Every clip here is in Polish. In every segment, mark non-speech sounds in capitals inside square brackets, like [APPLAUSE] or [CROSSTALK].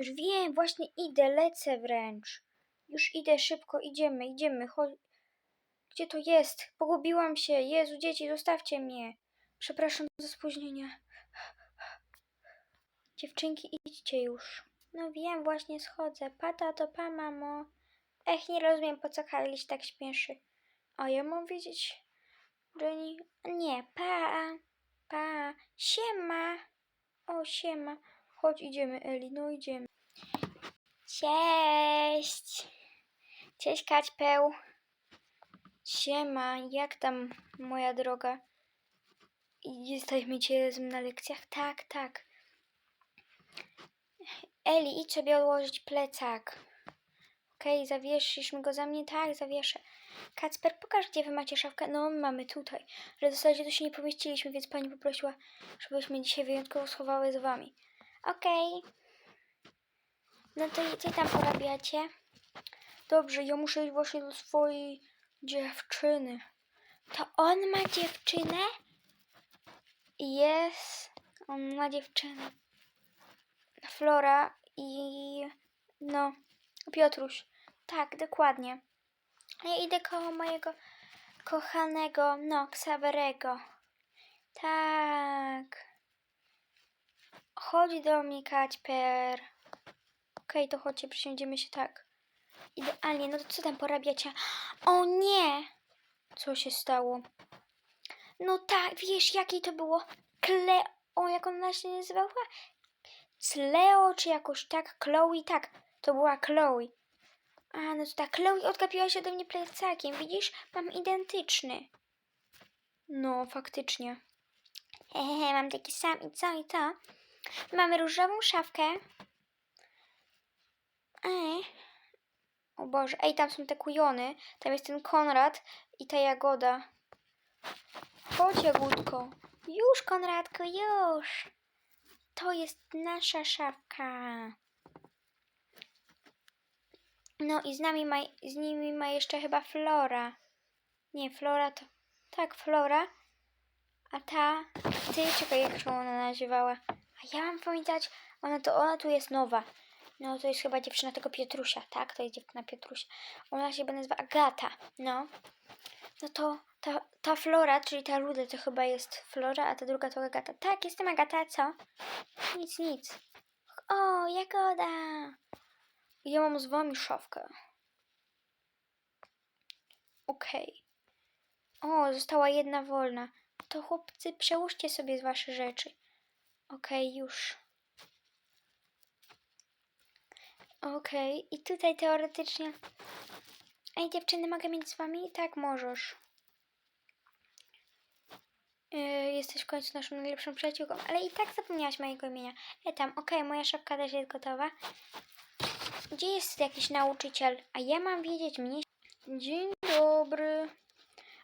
Już wiem, właśnie idę, lecę wręcz. Już idę szybko, idziemy, idziemy. Chodź. Gdzie to jest? Pogubiłam się. Jezu, dzieci, zostawcie mnie. Przepraszam za spóźnienie. Dziewczynki, idźcie już. No wiem, właśnie schodzę. Pa, tato, pa, mamo. Ech, nie rozumiem, po co Kylie się tak śpieszy. A ja mam wiedzieć, Jenny? Nie, pa, pa, siema. O, siema. Chodź, idziemy, Eli, no idziemy. Cześć. Cześć, Kaćpeł. Siema, jak tam, moja droga? Jesteśmy z na lekcjach? Tak, tak. Eli, idź sobie odłożyć plecak. Okej, zawieszysz mi go za mnie? Tak, zawieszę. Kacper, pokaż, gdzie wy macie szafkę. No, mamy tutaj. Ale w zasadzie to się nie pomieściliśmy, więc pani poprosiła, żebyśmy dzisiaj wyjątkowo schowały z wami. Okej. No to co tam porabiacie? Dobrze, ja muszę iść właśnie do swojej dziewczyny. To on ma dziewczynę? Jest. On ma dziewczynę. Flora i no, Piotruś. Tak, dokładnie. Ja idę koło mojego kochanego, no, Ksawerego. Tak. Chodź do mnie, Kaćper. Okej, to chodźcie, przysiądziemy się tak. Idealnie, no to co tam porabiacie? O nie! Co się stało? No tak, wiesz, jakiej to było? Kle... O, jak ona się nazywała? Cleo, czy jakoś tak? Chloe, tak. To była Chloe. A, no to tak, Chloe odgapiła się ode mnie plecakiem. Widzisz? Mam identyczny. No, faktycznie. Hehe, mam taki sam i co i to? Mamy różową szafkę. Ej. O Boże, ej, tam są te kujony. Tam jest ten Konrad i ta Jagoda. Chodź, Jagódko. Już, Konradko, już. To jest nasza szafka. No i z nami ma, z nimi ma jeszcze chyba Flora. Nie, Flora to... Tak, Flora. A ta... Ty, czekaj, jak się ona nazywała. A ja mam pamiętać... Ona to... Ona tu jest nowa. No, to jest chyba dziewczyna tego Piotrusia. Tak, to jest dziewczyna Piotrusia. Ona się nazywa Agata. No. No to ta, ta Flora, czyli ta ruda, to chyba jest Flora, a ta druga to Agata. Tak, jestem Agata, co? Nic, nic. O, Jagoda! Ja mam z wami szafkę. Okej. O, została jedna wolna. To chłopcy, przełóżcie sobie z wasze rzeczy. Okej, już. Okej, i tutaj teoretycznie... Ej, dziewczyny, mogę mieć z wami? Tak, możesz. Yy, jesteś w końcu naszą najlepszą przyjaciółką, ale i tak zapomniałaś mojego imienia. E tam, okej, moja szafka też jest gotowa. Gdzie jest jakiś nauczyciel? A ja mam wiedzieć mnie. Dzień dobry.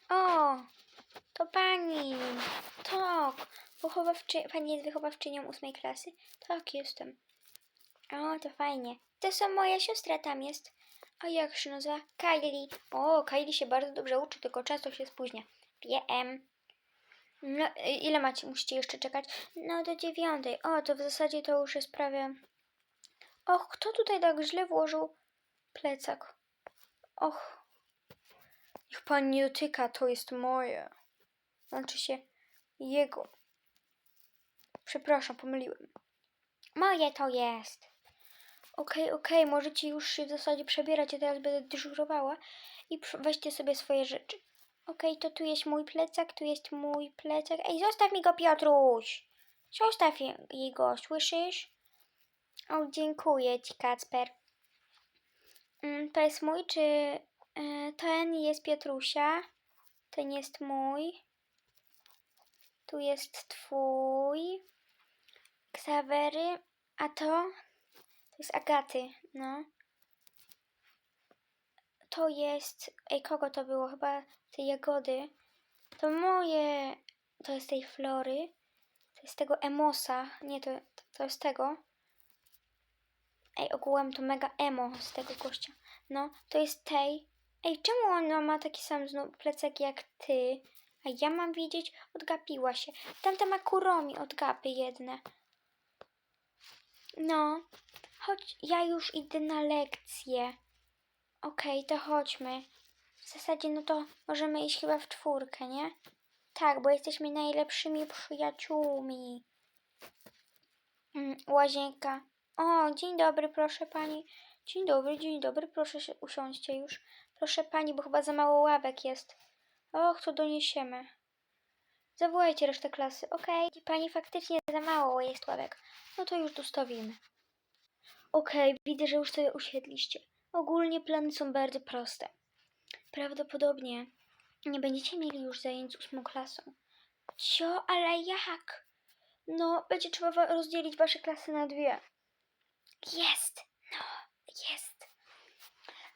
O, to pani. Tak, wychowawczy... pani jest wychowawczynią ósmej klasy? Tak, jestem. O, to fajnie. To są moja siostra tam jest. A jak się nazywa? Kylie. O, Kylie się bardzo dobrze uczy, tylko często się spóźnia. Wiem. No, y, ile macie, musicie jeszcze czekać? No, do dziewiątej. O, to w zasadzie to już jest prawie... Och, kto tutaj tak źle włożył plecak? Och. Niech pan nie dotyka, to jest moje. Znaczy się jego. Przepraszam, pomyliłem. Moje to jest. Okej, okej, możecie już się w zasadzie przebierać, ja teraz będę dyżurowała i weźcie sobie swoje rzeczy. Okej, to tu jest mój plecak, tu jest mój plecak. Ej, zostaw mi go, Piotruś! Zostaw je- jej go, słyszysz? O, dziękuję ci, Kacper. Mm, To jest mój, czy e, ten jest Piotrusia? Ten jest mój. Tu jest twój. Ksawery. A to? To jest Agaty, no. To jest... Ej, kogo to było? Chyba tej Jagody. To moje... To jest tej Flory. To jest tego Emosa. Nie, to, to jest tego. Ej, ogółem to mega emo z tego gościa. No, to jest tej. Ej, czemu ona ma taki sam znów plecak jak ty? A ja mam wiedzieć, odgapiła się. Tamta ma kuromi odgapy jedne. No. Chodź, ja już idę na lekcję. Okej, to chodźmy. W zasadzie, no to możemy iść chyba w czwórkę, nie? Tak, bo jesteśmy najlepszymi przyjaciółmi. Mm, łazienka. O, dzień dobry, proszę pani. Dzień dobry, dzień dobry, proszę się usiądźcie już. Proszę pani, bo chyba za mało ławek jest. Och, to doniesiemy. Zawołajcie resztę klasy. Okej, pani faktycznie za mało jest ławek. No to już dostawimy. Okej, widzę, że już sobie usiedliście. Ogólnie plany są bardzo proste. Prawdopodobnie nie będziecie mieli już zajęć z ósmą klasą. Cio, ale jak? No, będzie trzeba rozdzielić wasze klasy na dwie. Jest, no, jest.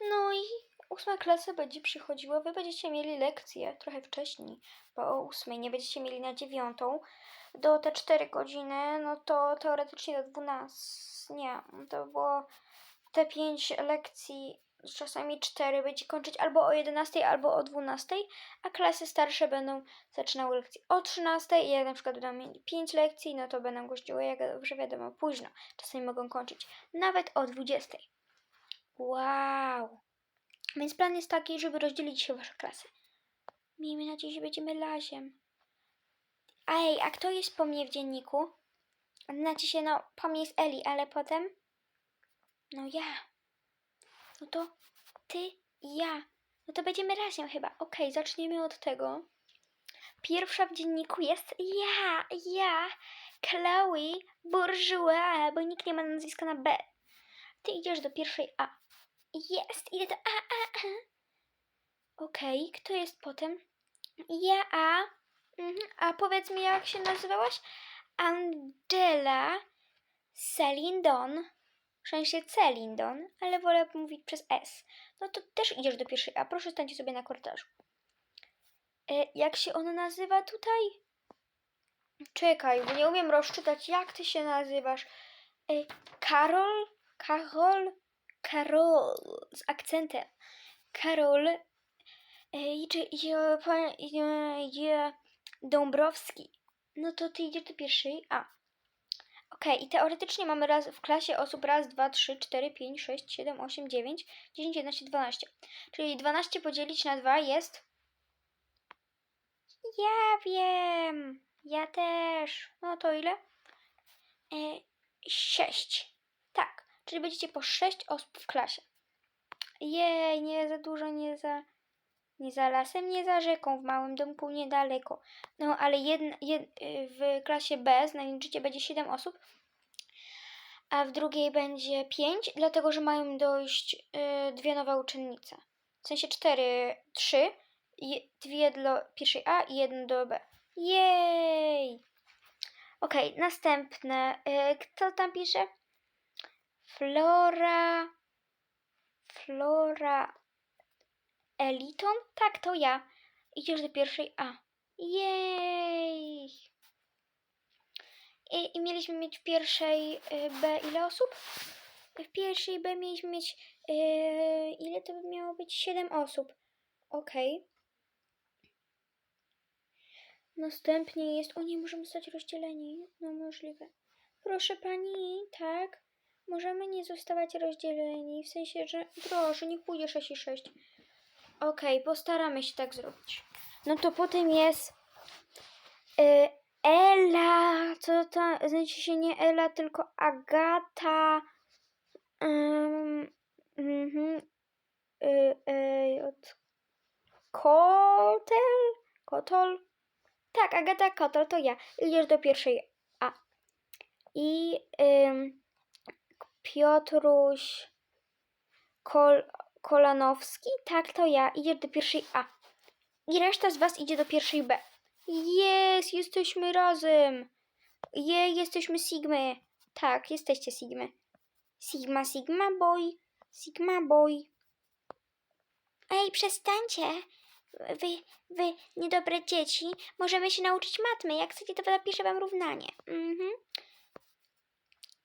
No i ósma klasa będzie przychodziła, wy będziecie mieli lekcje trochę wcześniej, bo o ósmej nie będziecie mieli na dziewiątą. Do te cztery godziny, no to teoretycznie do dwunastu, nie, to było te pięć lekcji, czasami cztery, będzie kończyć albo o 11, albo o 12, a klasy starsze będą zaczynały lekcje o 13 i jak na przykład będą mieli 5 lekcji, no to będą gościły, jak dobrze wiadomo, późno. Czasami mogą kończyć nawet o 20. Wow! Więc plan jest taki, żeby rozdzielić się wasze klasy. Miejmy nadzieję, że będziemy laziem. Ej, a kto jest po mnie w dzienniku? Znaczy się, no, po mnie jest Eli, ale potem... No ja. No to ty i ja. No to będziemy razem chyba. Okej, zaczniemy od tego. Pierwsza w dzienniku jest ja, ja, Chloe Bourgeois, bo nikt nie ma nazwiska na B. Ty idziesz do pierwszej A. Jest, idę do A, A, A. Okej, kto jest potem? Ja, A. Mhm. A powiedz mi, jak się nazywałaś? Angela Celindon. W sensie Celindon, ale wolę mówić przez S. No to też idziesz do pierwszej A. Proszę stańcie sobie na korytarzu. E, jak się ona nazywa tutaj? Czekaj, bo nie umiem rozczytać. Jak ty się nazywasz? E, Karol? Karol? Karol z akcentem. Karol e, pan- idzie, idzie Dąbrowski. No to ty idziesz do pierwszej A. Okej, i teoretycznie mamy raz w klasie osób raz, dwa, trzy, cztery, pięć, sześć, siedem, osiem, dziewięć, dziesięć, jedenaście, dwanaście. Czyli 12 podzielić na 2 jest. Ja wiem. Ja też. No to ile? E, 6. Tak. Czyli będziecie po 6 osób w klasie. Jej, nie za dużo, nie za. Nie za lasem, nie za rzeką, w małym domku niedaleko. No, ale jedna, jed, w klasie B znajdziecie będzie 7 osób, a w drugiej będzie 5, dlatego że mają dojść y, dwie nowe uczennice. W sensie 4, 3, je, dwie dla pierwszej A i jedno do B. Jej! Okej, następne. Y, kto tam pisze? Flora. Flora Eliton? Tak, to ja. Idziesz do pierwszej A. Jej! I, i mieliśmy mieć w pierwszej y, B ile osób? W pierwszej B mieliśmy mieć. y, ile to by miało być? 7 osób. Okej. Następnie jest. O nie, możemy zostać rozdzieleni. No możliwe. Proszę pani, tak? Możemy nie zostawać rozdzieleni. W sensie, że. Proszę, niech pójdzie 6 i 6. Okej, postaramy się tak zrobić. No to potem jest y, Ela, co to znaczy się nie Ela, tylko Agata. Um, mhm, y, y, od Kotel? Kotol? Tak, Agata Kotol, to ja. Idziesz do pierwszej A. I ym, Piotruś Kol, Kolanowski? Tak, to ja. Idziesz do pierwszej A. I reszta z Was idzie do pierwszej B. Jest, jesteśmy razem. Je, jesteśmy Sigmy. Tak, jesteście Sigmy. Sigma, Sigma Boy. Sigma Boy. Ej, przestańcie. Wy, wy, niedobre dzieci. Możemy się nauczyć matmy. Jak chcecie, to napiszę wam równanie. Mhm.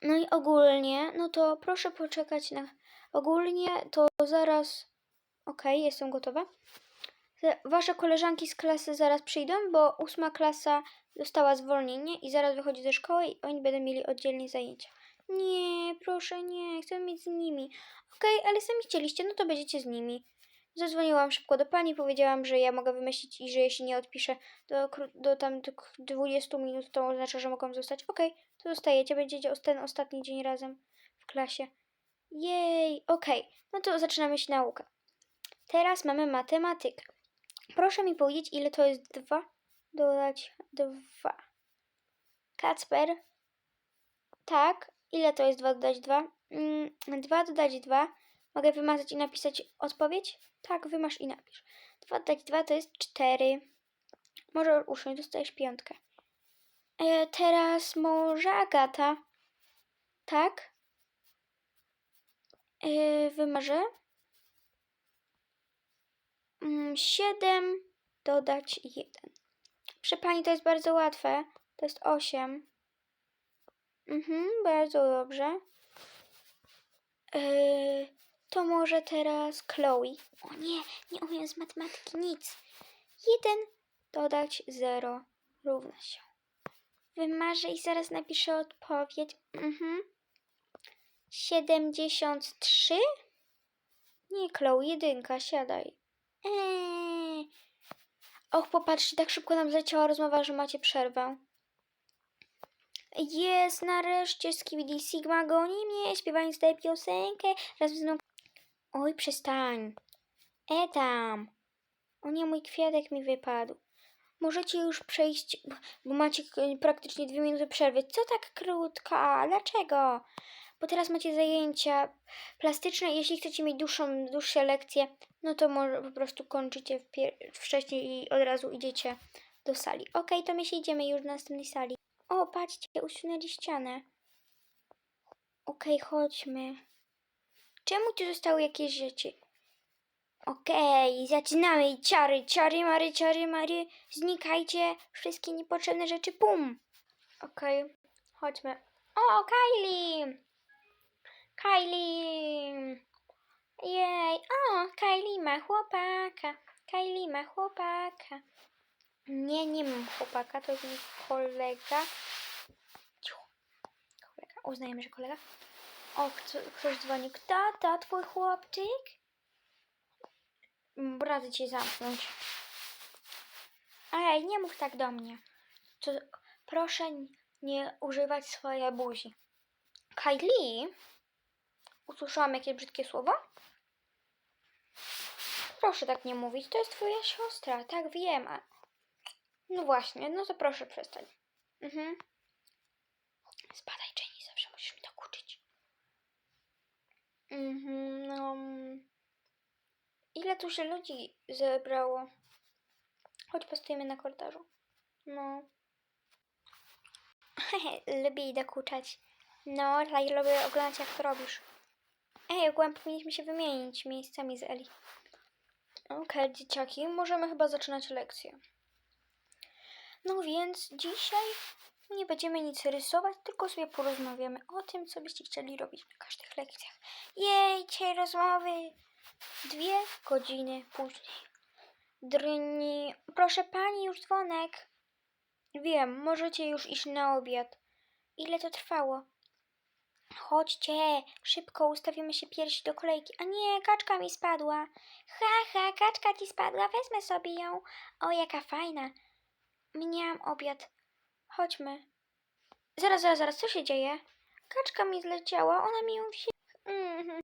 No i ogólnie, no to proszę poczekać na... Ogólnie to zaraz... Okej, jestem gotowa. Wasze koleżanki z klasy zaraz przyjdą, bo ósma klasa dostała zwolnienie i zaraz wychodzi ze szkoły i oni będą mieli oddzielnie zajęcia. Nie, proszę nie, chcę mieć z nimi. Okej, ale sami chcieliście, no to będziecie z nimi. Zadzwoniłam szybko do pani, powiedziałam, że ja mogę wymyślić i że jeśli nie odpiszę do, do tam do k- 20 minut, to oznacza, że mogą zostać. Okej, to zostajecie, będziecie ten ostatni dzień razem w klasie. Jej, okej, no to zaczynamy się naukę. Teraz mamy matematykę. Proszę mi powiedzieć, ile to jest 2 dodać 2. Kacper, tak, ile to jest 2 dodać 2? Mm, 2 dodać 2. Mogę wymazać i napisać odpowiedź? Tak, wymasz i napisz. 2 dodać 2 to jest 4. Może usiąść, dostajesz piątkę. E, teraz może Agata. Tak? E, wymarzę. 7 dodać 1. Przy pani to jest bardzo łatwe. To jest 8. Mhm, bardzo dobrze. Yy, to może teraz Chloe. O nie, nie umiem z matematyki nic. 1 dodać 0 równa się. Wymarzę i zaraz napiszę odpowiedź. Mhm. 73? Nie, Chloe, jedynka, siadaj. Eee. Och, popatrzcie, tak szybko nam zleciała rozmowa, że macie przerwę. Jest, nareszcie Skibidi Sigma goni mnie, śpiewając tę piosenkę razem z mną. Oj, przestań. E tam. O nie, mój kwiatek mi wypadł. Możecie już przejść, bo- macie praktycznie dwie minuty przerwy. Co tak krótka? Dlaczego? Bo teraz macie zajęcia plastyczne jeśli chcecie mieć dłuższą, dłuższe lekcje, no to może po prostu kończycie wcześniej i od razu idziecie do sali. Okej, to my się idziemy już do następnej sali. O, patrzcie, usunęli ścianę. Okej, chodźmy. Czemu tu zostały jakieś rzeczy? Okej, zaczynamy. Ciary, ciary, mary, ciary, mary. Znikajcie. Wszystkie niepotrzebne rzeczy, pum. Okej, chodźmy. O, Kylie! Kylie! Jej, o, Kylie ma chłopaka. Kylie ma chłopaka. Nie, nie mam chłopaka, to jest mój kolega. Cicho. Kolega, uznajemy, że kolega. O, kto, ktoś dzwoni. Kto to twój chłopczyk? Mm, Radzę cię zamknąć. Ej, nie mów tak do mnie. To, proszę nie używać swojej buzi. Kylie? Usłyszałam jakieś brzydkie słowo? Proszę tak nie mówić, to jest twoja siostra, tak wiem. A... No właśnie, no to proszę przestań. Mhm. Spadaj, Jenny, zawsze musisz mi dokuczyć. Mhm, no... Ile tu się ludzi zebrało? Chodź postojemy na korytarzu. No. Hehe, [LAUGHS] lubię jej dokuczać. No, tutaj lubię oglądać jak to robisz. Ej, ogółem powinniśmy się wymienić miejscami z Eli. Okej, dzieciaki, możemy chyba zaczynać lekcję. No więc dzisiaj nie będziemy nic rysować, tylko sobie porozmawiamy o tym, co byście chcieli robić na każdych lekcjach. Jej, dzisiaj rozmowy dwie godziny później. Dryni, proszę pani, już dzwonek. Wiem, możecie już iść na obiad. Ile to trwało? Chodźcie, szybko ustawimy się piersi do kolejki. A nie, kaczka mi spadła. Ha, ha, kaczka ci spadła, wezmę sobie ją. O, jaka fajna. Miałam obiad. Chodźmy. Zaraz, zaraz, zaraz, co się dzieje? Kaczka mi zleciała, ona mi ją wzięła. Mhm.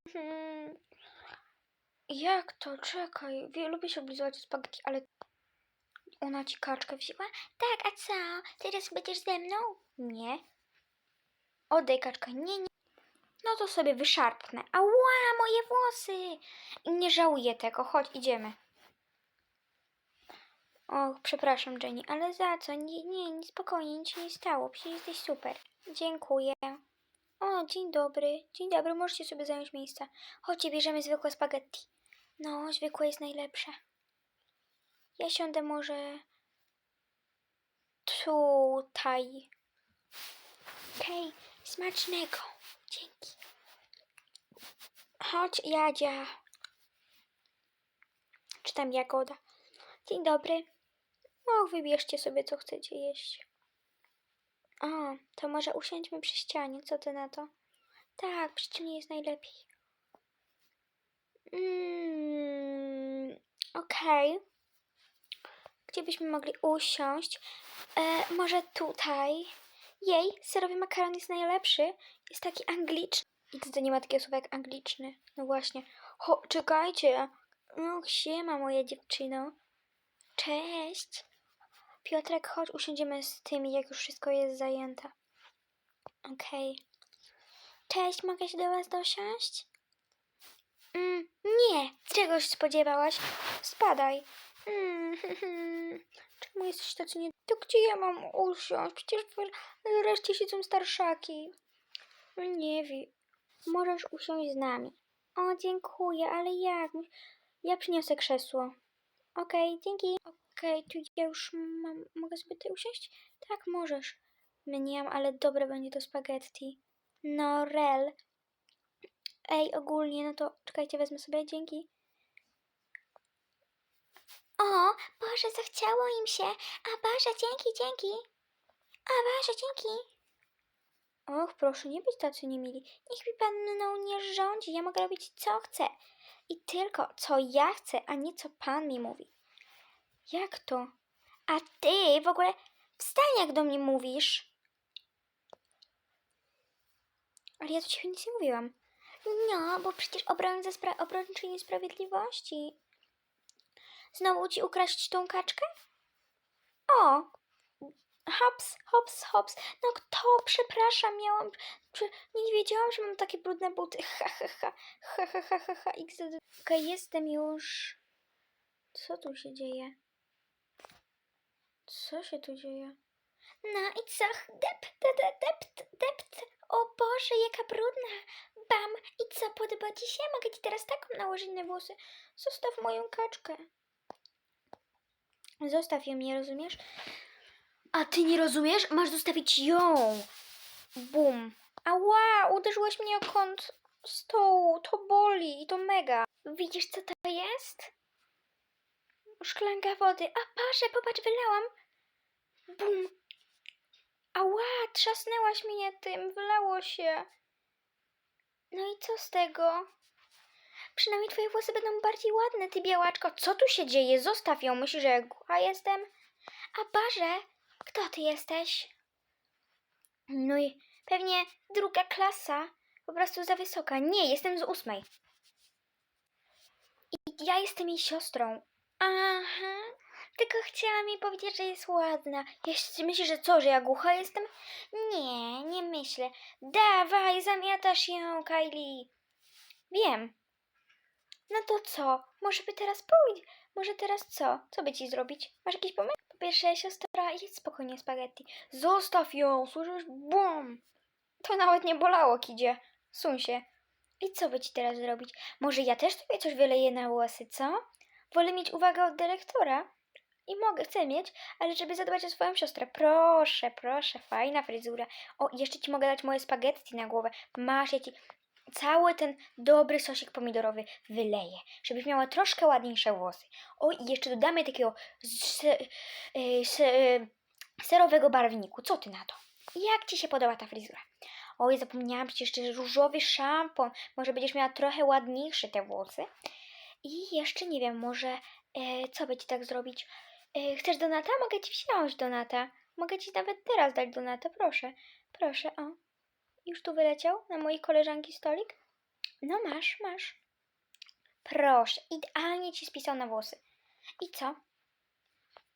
Jak to? Czekaj. Wie- Lubię się oblizywać spaghetti, ale ona ci kaczkę wzięła? Tak, a co? Teraz będziesz ze mną? Nie. Oddaj kaczkę. Nie, nie. No to sobie wyszarpnę. Ała, moje włosy! Nie żałuję tego. Chodź, idziemy. Och, przepraszam, Jenny, ale za co? Nie, nie, nie spokojnie, nic się nie stało. Przecież jesteś super. Dziękuję. O, dzień dobry. Dzień dobry, możecie sobie zająć miejsce. Chodźcie, bierzemy zwykłe spaghetti. No, zwykłe jest najlepsze. Ja siądę może tutaj. Okej, smacznego. Dzięki. Chodź, Jadzia. Czy tam Jagoda? Dzień dobry. O, wybierzcie sobie, co chcecie jeść. O, to może usiądźmy przy ścianie. Co ty na to? Tak, przy mnie jest najlepiej. Mm, Okej. Gdzie byśmy mogli usiąść? E, może tutaj? Jej, serowy makaron jest najlepszy. Jest taki angliczny. I to nie ma takiego słowa jak angliczny. No właśnie. Ho, czekajcie. Och, siema moja dziewczyno. Cześć. Piotrek, chodź, usiądziemy z tymi, jak już wszystko jest zajęte. Okej. Cześć, mogę się do was dosiąść? Mm, nie, czegoś spodziewałaś? Spadaj. Mm, [LAUGHS] Czemu jesteś tacy nie... To gdzie ja mam usiąść? Przecież w reszcie siedzą starszaki. No nie wiem. Możesz usiąść z nami. O, dziękuję, ale jak? Ja przyniosę krzesło. Okej, dzięki. Okej, tu ja już mam... Mogę sobie tutaj usiąść? Tak, możesz. Mniam, ale dobre będzie to spaghetti. No, rel. Ej, ogólnie, no to czekajcie, wezmę sobie, dzięki. O, Boże, zachciało im się. A Boże, dzięki, dzięki. A Boże, dzięki. Och, proszę, nie być tacy niemili. Niech mi pan mną nie rządzi, ja mogę robić co chcę. I tylko co ja chcę, a nie co pan mi mówi. Jak to? A ty w ogóle wstań, jak do mnie mówisz. Ale ja do ciebie nic nie mówiłam. No, bo przecież obrońca spra- obrończyni sprawiedliwości. Znowu ci ukraść tą kaczkę? O! Hops, hops, hops. No kto? Przepraszam, miałam... Nie wiedziałam, że mam takie brudne buty. [LAUGHS] Ha, ha, ha. Ha, ha, ha, ha, ha. XD. Okej, jestem już... Co tu się dzieje? Co się tu dzieje? No i co? Dep, dep, dep, dep. O Boże, jaka brudna. Bam. I co, podoba ci się? Mogę ci teraz taką nałożyć na włosy. Zostaw moją kaczkę. Zostaw ją, nie rozumiesz? A ty nie rozumiesz? Masz zostawić ją. Bum. Ała, uderzyłeś mnie o kąt stołu. To boli i to mega. Widzisz, co to jest? Szklanka wody. A Boże, popatrz, wylałam. Bum. Ała, trzasnęłaś mnie tym, wylało się. No i co z tego? Przynajmniej twoje włosy będą bardziej ładne, ty białaczko. Co tu się dzieje? Zostaw ją. Myślisz, że ja głucha jestem? A Barze, kto ty jesteś? No i pewnie druga klasa. Po prostu za wysoka. Nie, jestem z ósmej. I ja jestem jej siostrą. Aha. Tylko chciałam jej powiedzieć, że jest ładna. Jeśli myślisz, że co, że ja głucha jestem? Nie, nie myślę. Dawaj, zamiatasz ją, Kylie. Wiem. No to co? Może by teraz pójść? Może teraz co? Co by ci zrobić? Masz jakiś pomysł? Po pierwsze, siostra, jedz spokojnie spaghetti. Zostaw ją, słyszysz? Bum! To nawet nie bolało, kidzie. Suń się. I co by ci teraz zrobić? Może ja też sobie coś wyleję na włosy, co? Wolę mieć uwagę od dyrektora. I mogę, chcę mieć, ale żeby zadbać o swoją siostrę. Proszę, proszę, fajna fryzura. O, jeszcze ci mogę dać moje spaghetti na głowę. Masz, ja ci cały ten dobry sosik pomidorowy wyleję, żebyś miała troszkę ładniejsze włosy. O, i jeszcze dodamy takiego y, se, y, serowego barwniku. Co ty na to? Jak ci się podoba ta fryzura? Oj, zapomniałam przecież jeszcze różowy szampon. Może będziesz miała trochę ładniejsze te włosy. I jeszcze nie wiem, może e, co by ci tak zrobić? E, chcesz donata? Mogę ci wziąć donata. Mogę ci nawet teraz dać donata, proszę. Proszę, o. Już tu wyleciał na mojej koleżanki stolik? No masz, masz. Proszę, idealnie ci spisał na włosy. I co?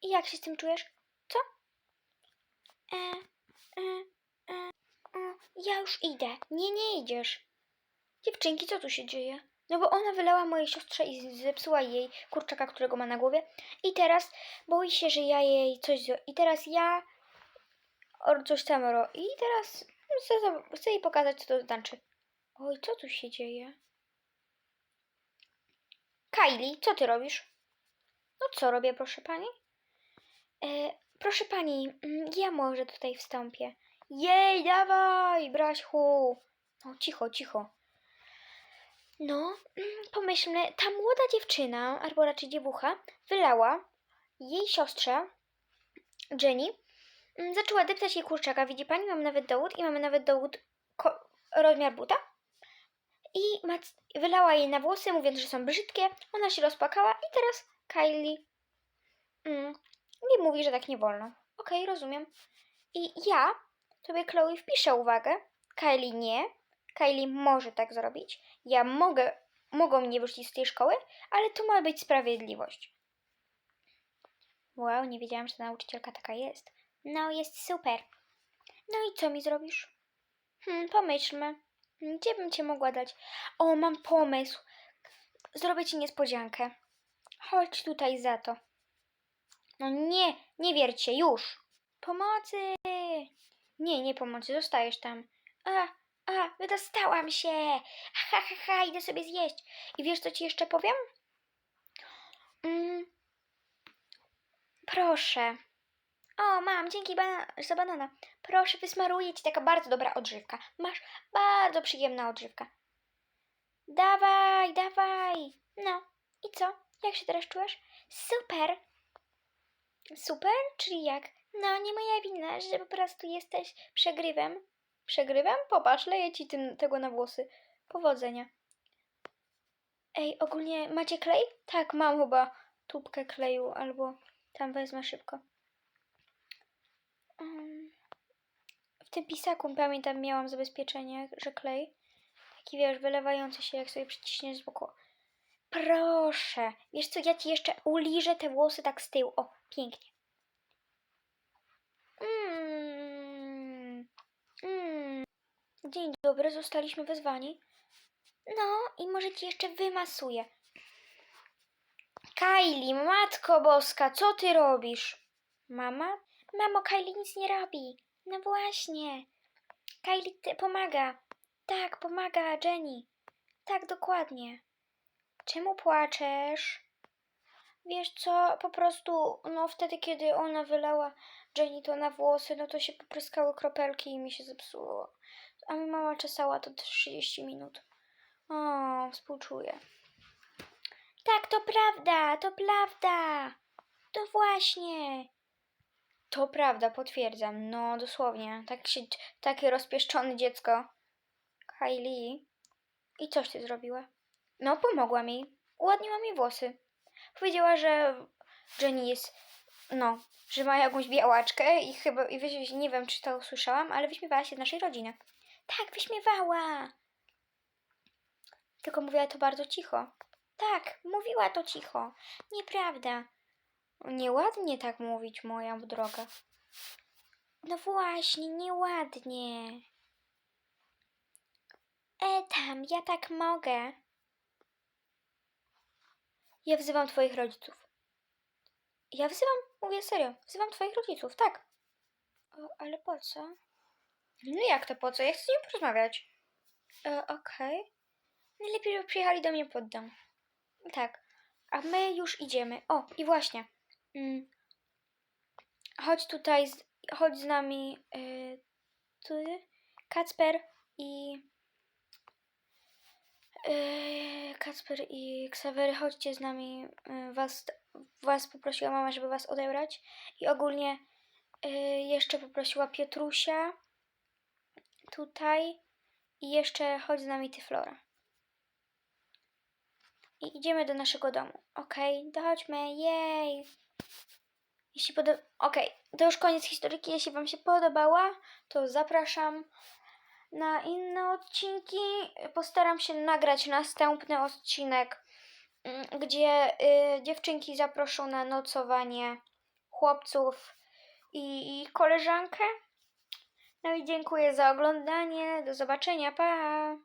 I jak się z tym czujesz? Co? E, e, e, o, ja już idę. Nie, nie idziesz. Dziewczynki, co tu się dzieje? No bo ona wylała mojej siostrze i zepsuła jej kurczaka, którego ma na głowie. I teraz boi się, że ja jej coś... I teraz ja... Coś tam. I teraz chcę, chcę jej pokazać, co to znaczy. Oj, co tu się dzieje? Kylie, co ty robisz? No co robię, proszę pani? E, proszę pani, mm, ja może tutaj wstąpię. Jej, dawaj, Braśku. No, cicho, cicho. No, mm, pomyślmy, ta młoda dziewczyna, albo raczej dziewucha, wylała jej siostrze, Jenny, mm, zaczęła deptać jej kurczaka. Widzi pani, mamy nawet dowód i mamy nawet dowód rozmiar buta. i wylała jej na włosy, mówiąc, że są brzydkie. Ona się rozpakała i teraz Kylie mm, nie mówi, że tak nie wolno. Okej, rozumiem. I ja tobie, Chloe, wpiszę uwagę. Kylie nie. Kylie może tak zrobić. Ja mogę, mogą mnie wyrzucić z tej szkoły, ale tu ma być sprawiedliwość. Wow, nie wiedziałam, że ta nauczycielka taka jest. No, jest super. No i co mi zrobisz? Hmm, pomyślmy. Gdzie bym cię mogła dać? O, mam pomysł. Zrobię ci niespodziankę. Chodź tutaj za to. No nie, nie wiercie, już. Pomocy! Nie, nie pomocy, zostajesz tam. A, a, wydostałam się. Ha, ha, ha, idę sobie zjeść. I wiesz, co ci jeszcze powiem? Mm, proszę. O, mam, dzięki za banana. Proszę, wysmaruję ci taka bardzo dobra odżywka. Masz bardzo przyjemna odżywka. Dawaj, dawaj. No, i co? Jak się teraz czujesz? Super. Super? Czyli jak? No, nie moja wina, że po prostu jesteś przegrywem. Przegrywem? Popatrz, leję ci tym, tego na włosy. Powodzenia. Ej, ogólnie macie klej? Tak, mam chyba tubkę kleju, albo tam wezmę szybko. W tym pisaku pamiętam miałam zabezpieczenie, że klej. Taki wiesz, wylewający się, jak sobie przyciśniesz z boku. Proszę. Wiesz co, ja ci jeszcze uliżę te włosy tak z tyłu. O, pięknie. Mm. Mm. Dzień dobry, zostaliśmy wezwani. No i może ci jeszcze wymasuję. Kylie, matko boska, co ty robisz? Mama? Mamo, Kylie nic nie robi. No właśnie. Ty pomaga. Tak, pomaga Jenny. Tak, dokładnie. Czemu płaczesz? Wiesz co, po prostu, no wtedy, kiedy ona wylała Jenny to na włosy, no to się popryskały kropelki i mi się zepsuło. A mi mama czesała to 30 minut. O, współczuję. Tak, to prawda, to prawda. To właśnie. To prawda, potwierdzam. No, dosłownie. Tak się, takie rozpieszczone dziecko. Kylie. I coś ty zrobiła? No, pomogła mi. Uładniła mi włosy. Powiedziała, że Jenny jest, no, że ma jakąś białaczkę i chyba, i nie wiem, czy to usłyszałam, ale wyśmiewała się z naszej rodziny. Tak, wyśmiewała. Tylko mówiła to bardzo cicho. Tak, mówiła to cicho. Nieprawda. Nieładnie tak mówić, moja droga. No właśnie, nieładnie. E tam, ja tak mogę. Ja wzywam twoich rodziców. Ja wzywam, mówię serio, wzywam twoich rodziców, tak. O, ale po co? No jak to po co? Ja chcę z nim porozmawiać. E, Okej. Najlepiej, żeby przyjechali do mnie pod dom. Tak. A my już idziemy. O, i właśnie. Mm. Chodź tutaj, z, chodź z nami. Yy, tu, Kacper i. Yy, Kacper i Ksawery, chodźcie z nami. Yy, was, was poprosiła mama, żeby was odebrać. I ogólnie jeszcze poprosiła Piotrusia. Tutaj. I jeszcze chodź z nami ty, Flora. I idziemy do naszego domu. Okej, to chodźmy. Jej! Jeśli podo... Okej, to już koniec historyki. Jeśli Wam się podobała, to zapraszam na inne odcinki. Postaram się nagrać następny odcinek, mm, gdzie y, dziewczynki zaproszą na nocowanie chłopców i ich koleżankę. No i dziękuję za oglądanie. Do zobaczenia. Pa!